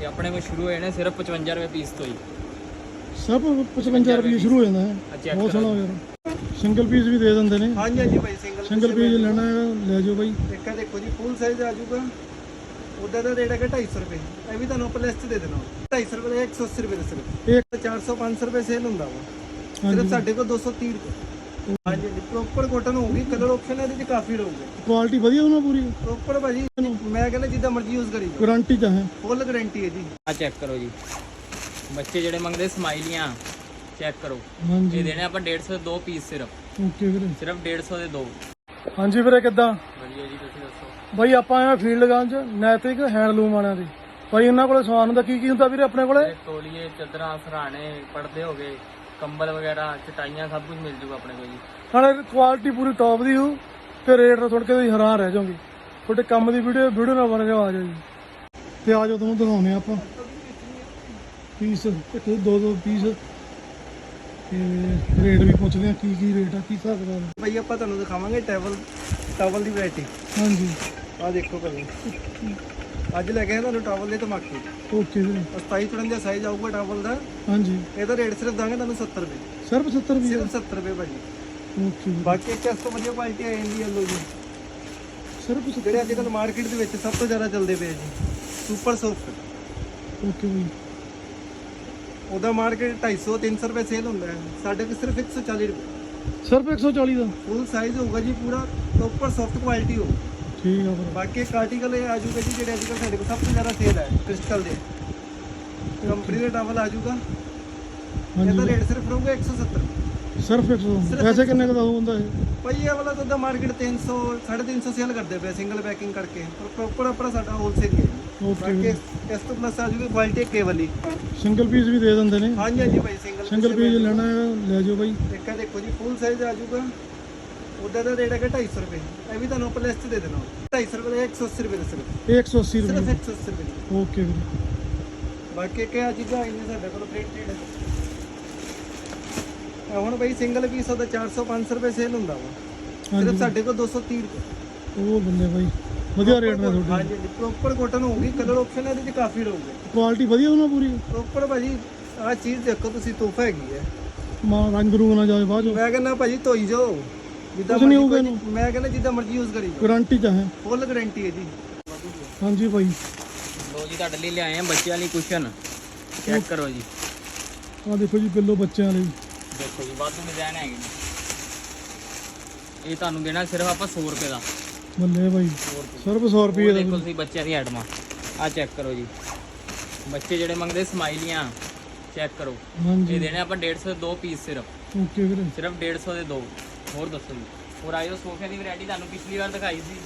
ਤੇ ਆਪਣੇ ਕੋਲ ਸ਼ੁਰੂ ਹੋਏ ਨੇ ਸਿਰਫ 55 ਰੁਪਏ ਪੀਸ ਤੋਂ ਹੀ। ਸਭ 55 ਰੁਪਏ ਸ਼ੁਰੂ ਹੋ ਜਾਂਦਾ ਹੈ। ਬਹੁਤ। ਸੋਹਣਾ ਯਾਰ ਸਿੰਗਲ ਪੀਸ ਵੀ ਦੇ ਦਿੰਦੇ ਨੇ। ਹਾਂਜੀ ਹਾਂਜੀ ਭਾਈ ਸਿੰਗਲ ਸਿੰਗਲ ਪੀਸ ਲੈਣਾ ਹੈ ਲੈ ਜਾਓ ਬਾਈ ਇੱਕ ਆ ਦੇਖੋ ਜੀ ਫੁੱਲ ਸਾਈਜ਼ ਆ ਜਾਊਗਾ। ਉਹਦਾ ਦਾ ਰੇਟ ਹੈਗਾ 250 ਰੁਪਏ। ਇਹ ਵੀ ਤੁਹਾਨੂੰ ਆਪਾਂ ਲਿਸਟ ਦੇ ਦੇਣਾ। 250 ਰੁਪਏ ਦਾ 180 ਰੁਪਏ ਦਾ ਸਿਰਫ। ਇੱਕ 400 500 ਰੁਪਏ ਸੇਲ ਹੁੰਦਾ ਵਾ। ਸਿਰਫ ਸਾਡੇ ਕੋਲ 230 ਰੁਪਏ। ਪ੍ਰੋਪਰ ਕੋਟਨ ਹੋਊਗੀ ਕਲਰ ਆਪਸ਼ਨ ਇਹਦੇ ਵਿੱਚ ਕਾਫੀ ਰਹੂਗੇ। ਕੁਆਲਿਟੀ ਵਧੀਆ ਉਹਨਾਂ ਪੂਰੀ? ਪ੍ਰੋਪਰ ਭਾਜੀ ਮੈਂ ਕਹਿੰਦਾ ਜਿੱਦਾਂ ਮਰਜ਼ੀ ਯੂਜ਼ ਕਰੀ ਜਾਓ। ਗਾਰੰਟੀ ਤਾਂ ਹੈ। ਫੁੱਲ ਗਾਰੰਟੀ ਹੈ ਜੀ। ਆ ਚੈੱਕ ਕਰੋ ਜੀ। ਬੱਚੇ ਜਿਹੜੇ ਮੰਗਦੇ ਸਮਾਈਲੀਆਂ ਚੈੱਕ ਕਰੋ। ਇਹ ਹਾਂਜੀ ਦੇਣੇ ਆਪਾਂ 150 ਦੇ ਦੋ ਪੀਸ ਸਿਰਫ। ਓਕੇ ਵੀਰੇ। ਸਿਰਫ 150 ਦੇ ਦੋ। ਹਾਂਜੀ ਵੀਰੇ ਕਿੱਦਾਂ? ਵਧੀਆ ਜੀ ਤੁਸੀਂ ਦੱਸੋ? ਬਾਈ ਆਪਾਂ ਆਏ ਫੀਲਡ ਗਾਂ ਚ ਨੈਤਿਕ ਹੈਂਡਲੂਮ ਵਾਲਿਆਂ ਦੀ। ਬਾਈ ਇਹਨਾਂ ਕੋਲੇ ਸਮਾਨ ਹੁੰਦਾ ਕੀ ਕੀ ਹੁੰਦਾ ਵੀਰੇ ਆਪਣੇ ਕੋਲੇ? ਇਹ ਤੋਲੀਏ ਚਾਦਰਾਂ ਸਰਾਣੇ ਪਰਦੇ ਹੋ ਗਏ। ਕੰਬਲ ਵਗੈਰਾ ਚਟਾਈਆਂ ਸਭ ਕੁਝ ਮਿਲ ਜੂਗਾ ਆਪਣੇ ਕੋਲ ਜੀ। ਨਾਲੇ ਕੁਆਲਿਟੀ ਪੂਰੀ ਟੌਪ ਦੀ ਹੋ ਤੇ ਰੇਟ ਸੁਣ ਕੇ ਤੁਸੀਂ ਹੈਰਾਨ ਰਹਿ ਜਾਓਗੇ। ਤੁਹਾਡੇ ਕੰਮ ਦੀ ਵੀਡੀਓ ਵੀਡੀਓ ਨਾ ਬਣ ਜਾਓ ਆ ਜਾਓ ਜੀ। ਤੇ ਆ ਜਾਓ ਤੁਹਾਨੂੰ ਦਿਖਾਉਨੇ ਆ ਆਪਾਂ। ਪੀਸ ਇੱਕ ਦੋ ਦੋ ਪੀਸ ਤੇ ਰੇਟ ਵੀ ਪੁੱਛਦੇ ਆ ਕੀ ਕੀ ਰੇਟ ਆ ਕੀ ਹਿਸਾਬ ਦਾ ਭਾਈ ਆਪਾਂ ਤੁਹਾਨੂੰ ਦਿਖਾਵਾਂਗੇ ਟੈਵਲ ਟਾਵਲ ਦੀ ਵੈਰਾਈਟੀ ਹਾਂਜੀ। ਆ ਦੇਖੋ ਭਾਈ ਅੱਜ ਲੈ ਕੇ ਆਏ ਤੁਹਾਨੂੰ ਟਾਵਲ ਦੇ ਧਮਾਕੇ। ਓਕੇ ਵੀਰੇ 27 ਚੜਨ ਦਾ ਸਾਈਜ਼ ਆਊਗਾ ਟਾਵਲ ਦਾ। ਹਾਂਜੀ। ਇਹਦਾ ਰੇਟ ਸਿਰਫ ਦਾਂਗੇ ਤੁਹਾਨੂੰ 70 ਰੁਪਏ। ਸਿਰਫ 70 ਰੁਪਏ? ਸਿਰਫ 70 ਰੁਪਏ ਭਾਜੀ। ਓਕੇ ਬਾਕੀ ਇੱਕ ਇਸ ਤੋਂ ਵਧੀਆ ਕੁਆਲਿਟੀ ਆ ਜਾਂਦੀ ਹੈ ਲੋ ਜੀ। ਸਿਰਫ 70 ਜਿਹੜੇ ਅੱਜ ਕੱਲ੍ਹ ਮਾਰਕੀਟ ਦੇ ਵਿੱਚ ਸਭ ਤੋਂ ਜ਼ਿਆਦਾ ਚੱਲਦੇ ਪਏ ਜੀ। ਸੁਪਰ ਸੌਫਟ ਓਕੇ ਵੀਰੇ ਉਹਦਾ ਮਾਰਕੀਟ 250 300 ਰੁਪਏ ਸੇਲ ਹੁੰਦਾ ਹੈ। ਸਾਡੇ ਕੋਲ ਸਿਰਫ 140 ਰੁਪਏ। ਸਿਰਫ 140 ਦਾ? ਫੁੱਲ ਸਾਈਜ਼ ਹੋਊਗਾ ਜੀ ਪੂਰਾ। ਪ੍ਰੋਪਰ ਸੌਫਟ ਕੁਆਲਿਟੀ ਹੋਊ। ਠੀਕ ਆ ਵੀਰੇ ਬਾਕੀ ਇੱਕ ਆਰਟੀਕਲ ਇਹ ਆ ਜਾਊਗਾ ਜੀ ਜਿਹੜੇ ਅੱਜ ਕੱਲ੍ਹ ਸਾਡੇ ਕੋਲ ਸਭ ਤੋਂ ਜ਼ਿਆਦਾ ਸੇਲ ਹੈ ਕ੍ਰਿਸਟਲ ਦੇ। ਕੰਪਨੀ ਦਾ ਟਾਵਲ ਆ ਜਾਊਗਾ। ਇਹਦਾ ਰੇਟ ਸਿਰਫ ਰਹੂਗਾ 170 ਸਿਰਫ 100 ਪੈਸੇ ਕਿੰਨੇ ਕੁ ਦਾ ਹੁੰਦਾ ਇਹ? ਭਾਈ ਇਹ ਵਾਲਾ ਤਾਂ ਮਾਰਕੀਟ 300 350 ਸੇਲ ਕਰਦੇ ਪਏ ਸਿੰਗਲ ਪੈਕਿੰਗ ਕਰਕੇ। ਪਰ ਪ੍ਰੋਪਰ ਆਪਣਾ ਸਾਡਾ ਹੋਲਸੇਲ ਹੀ ਬਾਕੀ ਇਸ- ਤੋਂ ਪਲੱਸ ਆ ਜਾਊਗੀ ਕੁਆਲਿਟੀ ਕੇ ਵਾਲੀ। ਸਿੰਗਲ ਪੀਸ ਵੀ ਦੇ ਦਿੰਦੇ ਨੇ। ਹਾਂਜੀ ਹਾਂਜੀ ਭਾਈ ਸਿੰਗਲ ਸਿੰਗਲ ਪੀਸ ਲੈਣਾ ਹੈ ਲੈ ਜਾਓ ਬਾਈ ਇੱਕ ਆ ਦੇਖੋ ਜੀ ਫੁੱਲ ਸਾਈਜ਼ ਆ ਜਾਊਗਾ। ਉਹਦਾ ਦਾ ਰੇਟ ਹੈਗਾ 250 ਰੁਪਏ ਇਹ ਵੀ ਤੁਹਾਨੂੰ ਆਪਾਂ ਲਿਸਟ ਦੇ ਦੇਣਾ। 250 ਰੁਪਏ ਦਾ 180 ਰੁਪਏ ਦਾ ਸਿਰਫ। ਇਹ 180 ਸਿਰਫ ਰੁਪਏ 180 ਰੁਪਏ। ਦਾ। ਓਕੇ ਵੀਰੇ। ਬਾਕੀ ਕਿਆ ਚੀਜ਼ਾਂ ਆਈਆਂ ਸਾਡੇ ਕੋਲ ਪ੍ਰਿੰਟਡ ਹੁਣ ਬਈ ਸਿੰਗਲ ਪੀਸ ਉਹਦਾ 400 500 ਰੁਪਏ ਸੇਲ ਹੁੰਦਾ ਵਾ। ਸਿਰਫ ਹਾਂਜੀ ਸਾਡੇ ਕੋਲ 230 ਰੁਪਏ। ਉਹ ਬੰਦੇ ਬਾਈ ਵਧੀਆ ਰੇਟ ਨੇ ਤੁਹਾਡੇ। ਹਾਂਜੀ ਪ੍ਰੋਪਰ ਕੋਟਨ ਹੋਊਗੀ ਕਲਰ ਆਪਸ਼ਨ ਇਹਦੇ ਵਿੱਚ ਕਾਫੀ ਰਹੂਗੇ। ਕੁਆਲਿਟੀ ਵਧੀਆ ਉਹਨਾਂ ਪੂਰੀ? ਪ੍ਰੋਪਰ ਭਾਜੀ ਆਹ ਚੀਜ਼ ਦੇਖੋ ਤੁਸੀਂ ਤੋਹਫਾ ਹੈਗੀ ਹੈ। ਮਾਂ ਰੰਗ ਰੂਗ ਨਾ ਜਾਵੇ ਬਾਅਦ ਚੋਂ। ਮੈਂ ਕਹਿੰਦਾ ਭਾਜੀ ਧੋਈ ਜਾਓ। ਜਿੱਦਾਂ ਕੁਛ ਨਹੀਂ ਮਰਜ਼ੀ ਹੋਊਗਾ ਕੋਈ- ਮੈਂ ਕਹਿੰਦਾ ਜਿੱਦਾਂ ਮਰਜ਼ੀ ਯੂਜ਼ ਕਰੀ ਜਾਓ। ਗਾਰੰਟੀ ਤਾਂ ਹੈ ਫੁੱਲ ਗਾਰੰਟੀ ਹੈ ਜੀ। ਹਾਂਜੀ ਭਾਈ। ਲੋ ਜੀ ਤੁਹਾਡੇ ਲਈ ਲਿਆਏ ਆ ਬੱਚਿਆਂ ਲਈ ਕੁਸ਼ਨ। ਚੈੱਕ ਕਰੋ ਜੀ। ਆ ਦੇਖੋ ਜੀ ਬਿੱਲੋ ਬੱਚਿਆਂ ਲਈ। ਦੇਖੋ ਜੀ ਵਾਧੂ ਡਿਜ਼ਾਈਨ ਹੈਗੇ ਨੇ। ਇਹ ਤੁਹਾਨੂੰ ਦੇਣਾ ਸਿਰਫ ਆਪਾਂ 100 ਰੁਪਏ ਦਾ। ਬੱਲੇ ਭਾਈ। 100 ਰੁਪਏ। ਸਿਰਫ 100 ਉਹ ਰੁਪਏ ਦਾ ਦੇਖੋ ਤੁਸੀਂ ਬੱਚਿਆਂ ਦੀ ਆਈਟਮਾਂ ਆ। ਚੈੱਕ ਕਰੋ ਜੀ। ਬੱਚੇ ਜਿਹੜੇ ਮੰਗਦੇ ਸਮਾਈਲੀਆਂ ਚੈੱਕ ਕਰੋ। ਇਹ ਦੇਣੇ ਆਪਾਂ 150 ਦੇ ਦੋ ਪੀਸ ਸਿਰਫ। ਓਕੇ ਵੀਰੇ। ਸਿਰਫ 150 ਦੇ ਦੋ। ਹੋਰ ਦੱਸੋ ਜੀ। ਹੋਰ ਆਇਓ ਸੋਫੇ ਦੀ ਵੈਰਾਈਟੀ ਤੁਹਾਨੂੰ ਪਿਛਲੀ ਵਾਰ ਦਿਖਾਈ ਸੀ।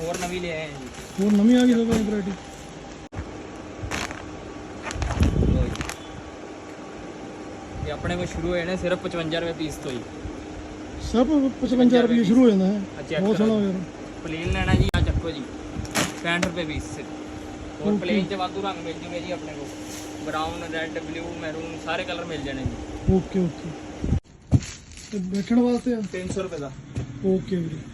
ਹੋਰ ਨਵੀਂ ਲੈ ਆਏ ਹਾਂ। ਜੀ ਹੋਰ ਨਵੀਂ ਆ ਗਈ ਸਭ ਵੈਰਾਈਟੀ ਲਓ ਜੀ। ਇਹ ਆਪਣੇ ਕੋਲ ਸ਼ੁਰੂ ਹੋਏ ਨੇ ਸਿਰਫ 55 ਰੁਪਏ ਪੀਸ ਤੋਂ ਹੀ। ਸਭ 55 ਰੁਪਏ ਸ਼ੁਰੂ ਹੋ ਜਾਂਦਾ ਹੈ ਬਹੁਤ। ਸੋਹਣਾ ਯਾਰ ਪਲੇਨ ਲੈਣਾ ਜੀ ਆ ਚੱਕੋ ਜੀ। 65 ਰੁਪਏ ਪੀਸ ਸਿਰਫ ਹੋਰ ਪਲੇਨ ਚ ਵਾਧੂ ਰੰਗ ਮਿਲ ਜੂਗੇ ਜੀ ਆਪਣੇ ਕੋਲ। ਬਰਾਊਨ ਰੈੱਡ ਬਲੂ ਮੈਰੂਨ ਸਾਰੇ ਕਲਰ ਮਿਲ ਜਾਣੇ ਜੀ। ਓਕੇ ਓਕੇ ਬੈਠਣ ਵਾਸਤੇ ਆ? 300 ਰੁਪਏ ਦਾ। ਓਕੇ ਵੀਰੇ।